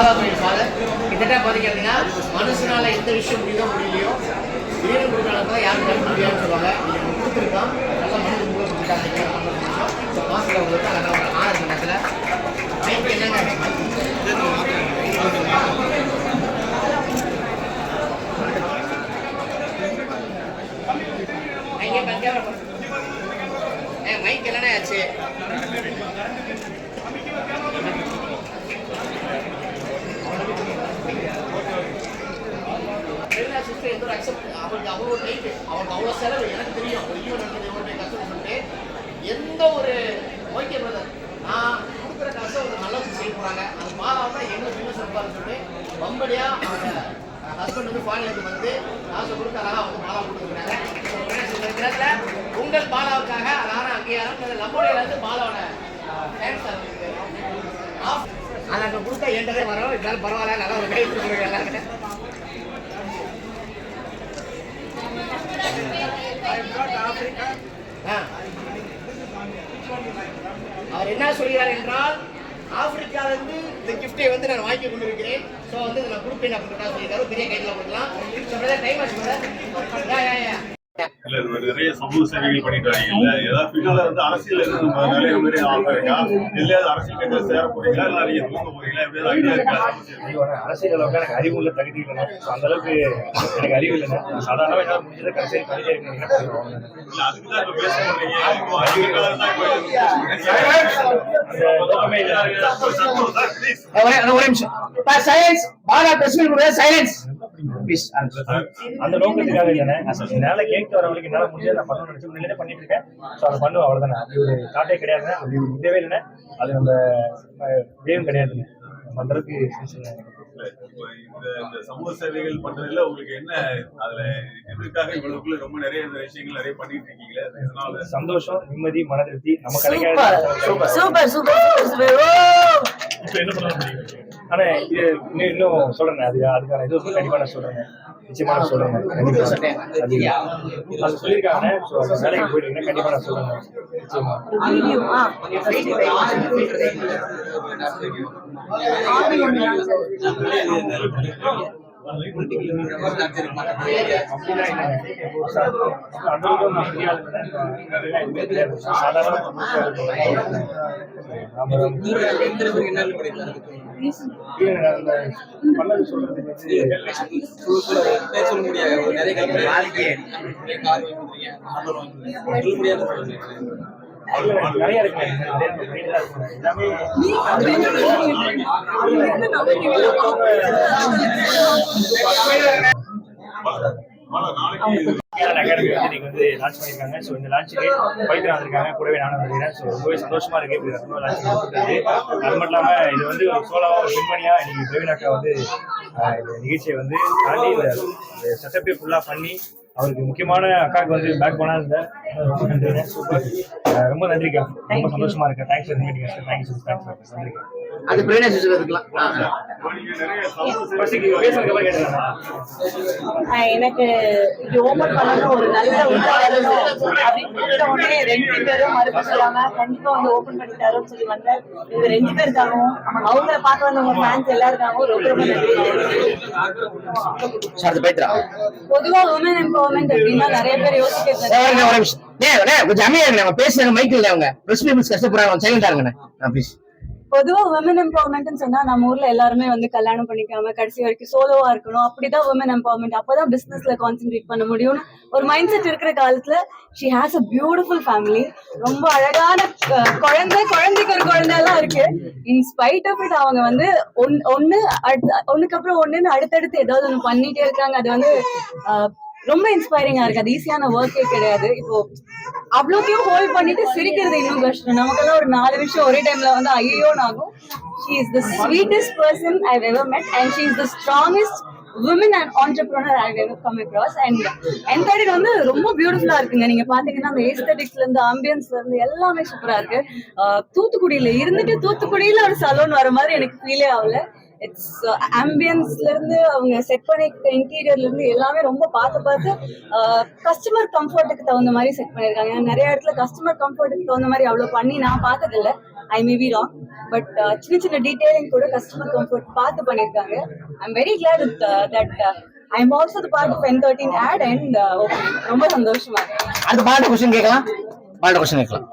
Balapuram father கிட்டத்தட்ட பார்த்தீங்க மனுஷனால் எந்த விஷயம் முடியுதோ முடியலையோ வீடு கொடுக்கறதுனால யாரும் கருத்து முடியாதுன்னு சொல்லுவாங்க. நீங்கள் கொடுத்துருக்கோம் நல்லா மனது மூலம் கொடுத்துருக்காங்க ஸோ மாசில் உங்களுக்கு அழகாக ஒரு ஆறு மணி நேரத்தில். மைக்கு என்னங்க? மைக்கே பஞ்சாப மைக் இல்லைன்னா ஆச்சு எல்லா சிஸ்டர் எந்த ஒரு அக்செப்ட் அவருக்கு அவ்வளோ அவ்வளோ செலவு எனக்கு தெரியும். ஐயோ நடந்தது நடக்குது எவ்வளோ கஷ்டம் சொல்லிட்டு எந்த ஒரு ஓகே பிரதர் நான் கொடுக்குற காசை ஒரு நல்லது செய்ய போகிறாங்க அது மாறாமல் என்ன பிசினஸ் இருப்பாருன்னு சொல்லிட்டு வம்படியாக அவங்க ஹஸ்பண்ட் வந்து ஃபாரினுக்கு வந்து காசை கொடுத்து அழகாக வந்து மாலா கொடுத்துருக்காங்க உங்கள் பாலாவுக்காக அழகான அங்கீகாரம் நம்முடையிலேருந்து பாலாவோட தேங்க்ஸ் அதை அங்கே கொடுத்தா என்கிட்டே வரோம். இருந்தாலும் பரவாயில்ல நல்லா ஒரு கை கொடுக்குறீங்க எல்லாருமே அவர் என்ன சொல்கிறார் என்றால் ஆப்பிரிக்காவிலிருந்து இந்த கிஃப்டை வந்து நான் வாங்கி கொண்டிருக்கிறேன். ஸோ வந்து நான் கொடுப்பேன் அப்படின்னு சொல்லியிருக்காரு. பெரிய கையில் கொடுக்கலாம். டைம் ஆச்சு நிறைய சமூக சேவைகள் பண்ணிட்டு வரீங்கல்ல ஏதாவது பின்னால வந்து அரசியல் மாதிரி ஆக இருக்கா இல்லையாவது அரசியல் கட்சியில சேர போறீங்களா? இல்ல நீங்க தூங்க போறீங்களா? எப்படியாவது ஐடியா இருக்கா? அரசியல் அளவுக்கு எனக்கு அறிவு உள்ள தகுதி அந்த அளவுக்கு எனக்கு அறிவு சாதாரணமாக என்னால் முடிஞ்சதை இப்ப பேச போறீங்க ஒரே நிமிஷம். சைலன்ஸ் பாலா கூட சைலன்ஸ் ப்ளீஸ் அந்த நோக்கத்துக்காக இல்லைண்ணே என்னால் கேட்க வரவங்களுக்கு என்னால் முடிஞ்சதை நான் பண்ணணும்னு நினச்சி முன்னாடியே பண்ணிட்டு இருக்கேன். ஸோ அதை பண்ணுவோம் அவ்வளோதானே அப்படி ஒரு தாட்டே கிடையாதுண்ணே அப்படி ஒரு இதே இல்லைண்ணே. அது நம்ம இதேவும் கிடையாதுண்ணே அந்த அளவுக்கு இந்த சமூக சேவைகள் பண்றதுல உங்களுக்கு என்ன அதுல எதுக்காக இவ்வளவுக்குள்ள ரொம்ப நிறைய விஷயங்கள் நிறைய பண்ணிட்டு இருக்கீங்களே? அது எதனால? சந்தோஷம் நிம்மதி மன திருப்தி. நம்ம கிடைக்காது சூப்பர் சூப்பர் சூப்பர். சூப்பர் ஓ இப்போ என்ன பண்ண முடியும்? ஆனா இது இன்னும் சொல்றேன் அது அதுக்கான இது கண்டிப்பா நான் சொல்றேன் நிச்சயமா நான் சொல்றேன் அது சொல்லியிருக்காங்க வேலைக்கு போயிட்டு கண்டிப்பா நான் சொல்றேன் நிச்சயமா. சாதாரண சொல்ல முடியாது ஒரு நிறைய சொல்ல முடியாது நிறைய இருக்கு எல்லாமே அகாடமி வந்து இன்னைக்கு வந்து லான்ச் பண்ணியிருக்காங்க. ஸோ இந்த லான்ச்சுக்கு பவித்ரா வந்திருக்காங்க கூடவே நானும் வந்துருக்கேன் ஸோ ரொம்பவே சந்தோஷமா இருக்கு. இப்படி லான்ச் அது மட்டும் இல்லாம இது வந்து ஒரு சோலாவா ஒரு பெண்மணியா இன்னைக்கு பிரவீன் அக்கா வந்து இந்த நிகழ்ச்சியை வந்து தாண்டி இந்த செட்டப்பே ஃபுல்லா பண்ணி அவருக்கு முக்கியமான அக்காவுக்கு வந்து பேக் போனா இருந்த ரொம்ப சூப்பர் ரொம்ப நன்றிக்கா. ரொம்ப சந்தோஷமா இருக்கேன் thanks for meeting thanks thanks நன்றிக்கா. அது பிரியாணி வச்சுக்கிறதுக்கலாம் எனக்கு ஓபன் பண்ணணும் ஒரு நல்ல உடனே ரெண்டு பேரும் மறுப்பு சொல்லாம கண்டிப்பா வந்து ஓபன் பண்ணி தரோம்னு சொல்லி வந்தேன் இவங்க ரெண்டு பேருக்காகவும் அவங்கள பார்க்க வந்தவங்க ஃபேன்ஸ் எல்லாருக்காகவும் ரொம்ப ரொம்ப நன்றி. பொதுவா உமன் எம்பவர்மெண்ட் அப்படின்னா நிறைய பேர் யோசிக்கிறது கொஞ்சம் அமைதியா இருங்க. அவங்க பேசுறாங்க மைக் இல்ல அவங்க பிரஸ் பீப்புள்ஸ் கஷ்டப்படுறாங்க. சைலண்டா இருங்க ப்ளீஸ் பொதுவா உமன் எம்பவர்மெண்ட்னு சொன்னா நம்ம ஊர்ல எல்லாருமே வந்து கல்யாணம் பண்ணிக்காம கடைசி வரைக்கும் சோலோவா இருக்கணும். அப்படிதான் உமன் எம்பவர்மெண்ட் அப்பதான் பிசினஸ்ல கான்சென்ட்ரேட் பண்ண முடியும்னு ஒரு மைண்ட் செட் இருக்கிற காலத்துல she has a beautiful family ரொம்ப அழகான குழந்தை குழந்தைக்கு ஒரு குழந்தை எல்லாம் இருக்கு. இன்ஸ்பைட் ஆஃப் இட் அவங்க வந்து ஒன்- ஒன்னு அடுத்த ஒண்ணுக்கு அப்புறம் ஒண்ணுன்னு அடுத்தடுத்து ஏதாவது ஒண்ணு பண்ணிட்டே இருக்காங்க. அது வந்து ரொம்ப இன்ஸ்பைரிங்கா இருக்கு. அது ஈஸியான ஒர்க்கே கிடையாது. இப்போ அவ்வளோத்தையும் ஹோல்ட் பண்ணிட்டு சிரிக்கிறது இன்னும் கஷ்டம். நமக்கெல்லாம் ஒரு நாலு விஷயம் ஒரே டைம்ல வந்து ஐயோன்னு ஆகும். She is the sweetest person I ever met and she is the strongest woman and entrepreneur I ever come across and entire வந்து ரொம்ப பியூட்டிஃபுல்லா இருக்குங்க. நீங்க பாத்தீங்கன்னா அந்த ஏஸ்தட்டிக்ஸ்ல இருந்து ஆம்பியன்ஸ்ல இருந்து எல்லாமே சூப்பரா இருக்கு. தூத்துக்குடியில இருந்துட்டு தூத்துக்குடியில ஒரு சலூன் வர மாதிரி எனக்கு ஃபீலே ஆகல. இட்ஸ் ஆம்பியன்ஸ்ல uh, இருந்து அவங்க செட் பண்ணிருக்க இன்டீரியர்ல இருந்து எல்லாமே ரொம்ப பார்த்து பார்த்து uh, கஸ்டமர் கம்ஃபர்ட்டுக்கு தகுந்த மாதிரி செட் பண்ணிருக்காங்க ஏன்னா நிறைய இடத்துல கஸ்டமர் கம்ஃபர்ட்டுக்கு தகுந்த மாதிரி அவ்வளவு பண்ணி நான் பார்த்ததில்ல. I may be wrong but uh, சின்ன சின்ன டீட்டெயிலிங் கூட கஸ்டமர் கம்ஃபர்ட் பார்த்து பண்ணியிருக்காங்க. I am very glad that I am also the part of an thirteen ad and okay ரொம்ப சந்தோஷமா இருக்கு. அடுத்த பாட்டு கொஸ்டின் கேட்கலாம். பாட்டு கொஸ்டின் கேட்கலாம்.